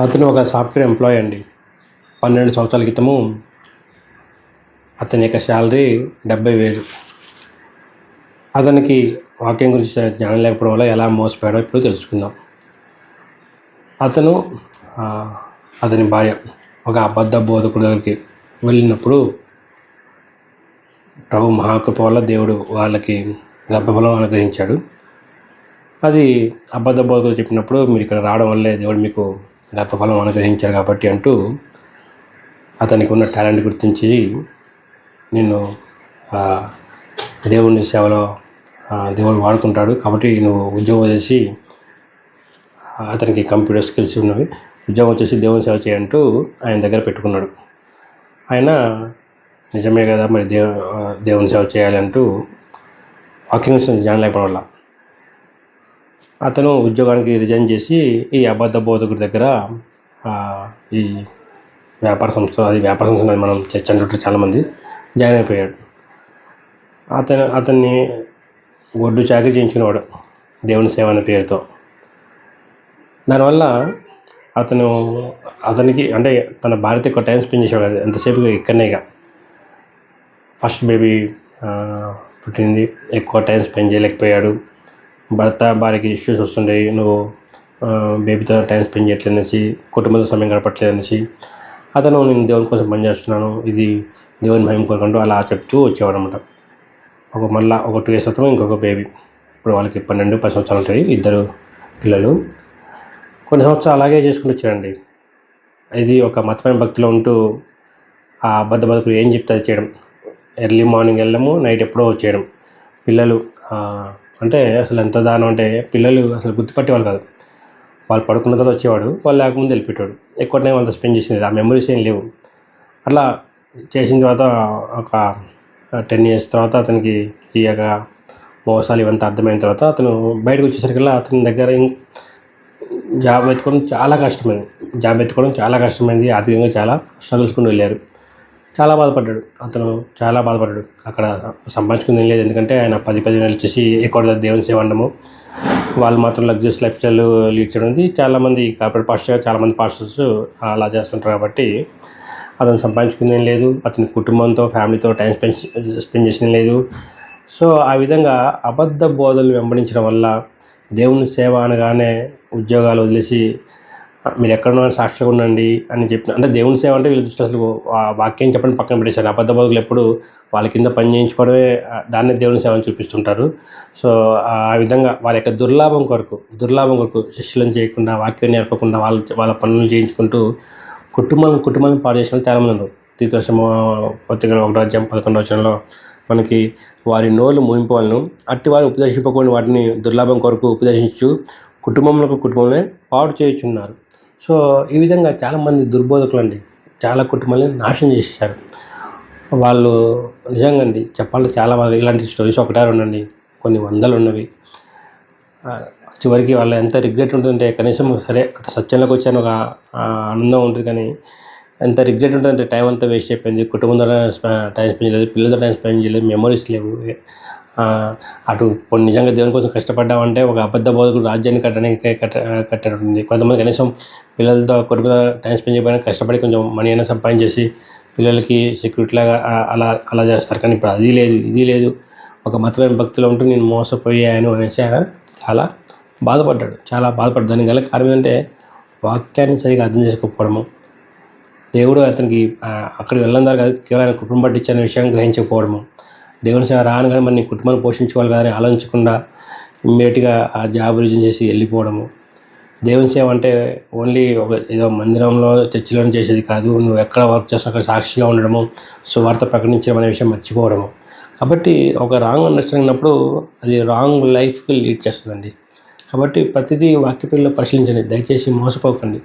అతను ఒక software employee అండి. పన్నెండు సంవత్సరాల క్రితము అతని యొక్క శాలరీ డెబ్బై వేలు. అతనికి వాక్యం గురించి జ్ఞానం లేకపోవడం వల్ల ఎలా మోసపోయాడో ఇప్పుడు తెలుసుకుందాం. అతను అతని భార్య ఒక అబద్ధ బోధకుడి దగ్గరికి వెళ్ళినప్పుడు ప్రభు మహాకృప వల్ల దేవుడు వాళ్ళకి గర్భఫలం అనుగ్రహించాడు. అది అబద్ధ బోధకుడు చెప్పినప్పుడు మీరు ఇక్కడ రావడం వల్లే దేవుడు మీకు గర్భఫలం అనుగ్రహించారు కాబట్టి అంటూ అతనికి ఉన్న టాలెంట్ గుర్తించి నిన్ను దేవుని సేవలో దేవుడు వాడుకుంటాడు కాబట్టి నువ్వు ఉద్యోగం చేసి అతనికి కంప్యూటర్ స్కిల్స్ ఉన్నవి ఉద్యోగం వచ్చేసి దేవుని సేవ చేయంటూ ఆయన దగ్గర పెట్టుకున్నాడు. ఆయన నిజమే కదా మరి దేవు దేవుని సేవ చేయాలంటూ వాక్యం జాయిన్ లేకపోవడం వల్ల అతను ఉద్యోగానికి రిజైన్ చేసి ఈ అబద్ధ బోధకుడి దగ్గర ఈ వ్యాపార సంస్థ అది వ్యాపార సంస్థ అని మనం చర్చ అంటుంటారు చాలామంది జాయిన్ అయిపోయాడు. అతను అతన్ని ఒడ్డు చాకరీ చేయించుకునేవాడు దేవుని సేవ అనే పేరుతో. దానివల్ల అతను అతనికి అంటే తన భార్యతో ఎక్కువ టైం స్పెండ్ చేసేవాడు కాదు ఎంతసేపు ఇక్కడనే ఇక. ఫస్ట్ బేబీ పుట్టింది ఎక్కువ టైం స్పెండ్ చేయలేకపోయాడు. భర్త భార్యకి ఇష్యూస్ వస్తుంటాయి. నువ్వు బేబీతో టైం స్పెండ్ చేయట్లేదనేసి కుటుంబంతో సమయం గడపట్లేదనేసి అతను నేను దేవుని కోసం పనిచేస్తున్నాను ఇది దేవుని మహిమ కోరుకుంటూ అలా చెప్తూ వచ్చేవాడు అనమాట ఒక మళ్ళా ఒక టూ ఇయర్స్ తర్వాత ఇంకొక బేబీ ఇప్పుడు వాళ్ళకి పన్నెండు పది సంవత్సరాలు ఉంటాయి ఇద్దరు పిల్లలు. కొన్ని సంవత్సరాలు అలాగే చేసుకుంటూ వచ్చారండి ఇది ఒక మతమైన భక్తిలో ఉంటూ ఆ అబద్ధ బతుకులు ఏం చెప్తే అది చేయడం. ఎర్లీ మార్నింగ్ వెళ్ళడము నైట్ ఎప్పుడో వచ్చేయడం పిల్లలు అంటే అసలు ఎంత దానం అంటే పిల్లలు అసలు గుర్తుపట్టేవాళ్ళు కాదు. వాళ్ళు పడుకున్న తర్వాత వచ్చేవాడు వాళ్ళు లేకముందు వెళ్ళిపెట్టాడు ఎక్కువ టైం వాళ్ళతో స్పెండ్ చేసింది ఆ మెమరీస్ ఏం లేవు. అట్లా చేసిన తర్వాత ఒక టెన్ ఇయర్స్ తర్వాత అతనికి ఈ యొక్క మోసాలు ఇవంతా అర్థమైన తర్వాత అతను బయటకు వచ్చేసరికల్లా అతని దగ్గర జాబ్ వెతుకోవడం చాలా కష్టమైంది. జాబ్ వెతుకోవడం చాలా కష్టమైంది. ఆర్థికంగా చాలా స్ట్రగుల్స్కొని వెళ్ళారు చాలా బాధపడ్డాడు. అతను చాలా బాధపడ్డాడు. అక్కడ సంపాదించుకుంది లేదు. ఎందుకంటే ఆయన పది పది నెలలు వచ్చేసి ఎక్కువ దేవుని సేవ ఉండము వాళ్ళు మాత్రం లగ్జరీస్ లైఫ్ స్టైల్ లీడ్ చేయడం ఉంది. చాలామంది కార్పొరేట్ పాస్టర్ చాలామంది పాస్టర్స్ అలా చేస్తుంటారు కాబట్టి అతను సంపాదించుకుంది ఏం లేదు. అతని కుటుంబంతో ఫ్యామిలీతో టైం స్పెండ్ స్పెండ్ చేసింది లేదు. సో ఆ విధంగా అబద్ధ బోధనలు వెంబడించడం వల్ల దేవుని సేవ అనగానే ఉద్యోగాలు వదిలేసి మీరు ఎక్కడున్నా సాక్షిగా ఉండండి అని చెప్పిన అంటే దేవుని సేవ అంటే వీళ్ళ దృష్టి అసలు వాక్యం చెప్పండి పక్కన పెట్టేశారు. అబద్ధ బోధకులు ఎప్పుడు వాళ్ళ కింద పని చేయించుకోవడమే దాన్నే దేవుని సేవ అని చూపిస్తుంటారు. సో ఆ విధంగా వాళ్ళ యొక్క దుర్లాభం కొరకు దుర్లాభం కొరకు శిష్యులను చేయకుండా వాక్యం నేర్పకుండా వాళ్ళ వాళ్ళ పనులు చేయించుకుంటూ కుటుంబాలను కుటుంబాలను పాడు చేసిన వాళ్ళు చాలామంది ఉన్నారు. తీర్థవర్షం పత్రికలో ఒకటో అధ్యాయం పదకొండవ వచనంలో మనకి వారి నోళ్ళు మూయింపవాలను అట్టి వారు ఉపదేశింపకుండా వాటిని దుర్లాభం కొరకు ఉపదేశించు కుటుంబంలో కుటుంబమే పాడు చేయుచున్నారు. సో ఈ విధంగా చాలామంది దుర్బోధకులు అండి చాలా కుటుంబాలను నాశనం చేసేసారు వాళ్ళు నిజంగా అండి చెప్పాలి చాలా వాళ్ళు ఇలాంటి స్టోరీస్ ఒకటే ఉండండి కొన్ని వందలు ఉన్నవి. చివరికి వాళ్ళ ఎంత రిగ్రెట్ ఉంటుందంటే కనీసం సరే అక్కడ సత్యంలోకి వచ్చాను ఒక ఆనందం ఉంటుంది కానీ ఎంత రిగ్రెట్ ఉంటుందంటే టైం అంతా వేస్ట్ అయిపోయింది. కుటుంబంతో టైం స్పెండ్ చేయలేదు పిల్లలతో టైం స్పెండ్ చేయలేదు మెమరీస్ లేవు. అటు నిజంగా దేవుని కోసం కష్టపడ్డామంటే ఒక అబద్ధ బోధకుడు రాజ్యాన్ని కట్టడానికి కట్ట కట్టడం కొంతమంది కనీసం పిల్లలతో కొడుకు టైం స్పెండ్ చేయడానికి కష్టపడి కొంచెం మనీ అయినా సంపాదించేసి పిల్లలకి సెక్యూరిటీ లాగా అలా అలా చేస్తారు. కానీ ఇప్పుడు అది లేదు ఇది లేదు. ఒక మతమైన భక్తిలో ఉంటూ నేను మోసపోయాను అనేసి ఆయన చాలా బాధపడ్డాడు. చాలా బాధపడ్డాడు. దానికి గల కారణం ఏంటంటే వాక్యాన్ని సరిగా అర్థం చేసుకోకపోవడము. దేవుడు అతనికి అక్కడికి వెళ్ళందారు కాదు కేవలం ఆయన కుటుంబం పట్టించిన విషయం గ్రహించకపోవడము. దేవుని సేవ రాను కానీ మరి నీ కుటుంబాన్ని పోషించుకోవాలి కదా అని ఆలోచించకుండా ఇమ్మీడియట్గా ఆ జాబ్ రిజైన్ చేసి వెళ్ళిపోవడము. దేవుని సేవ అంటే ఓన్లీ ఒక ఏదో మందిరంలో చర్చిలో చేసేది కాదు నువ్వు ఎక్కడ వర్క్ చేస్తావు అక్కడ సాక్షిగా ఉండడము సువార్త ప్రకటించడం అనే విషయం మర్చిపోవడము. కాబట్టి ఒక రాంగ్ అండర్స్టాండింగ్ ఉన్నప్పుడు అది రాంగ్ లైఫ్కి లీడ్ చేస్తుందండి. కాబట్టి ప్రతిదీ వాక్యపల్లిలో పరిశీలించండి దయచేసి మోసపోకండి.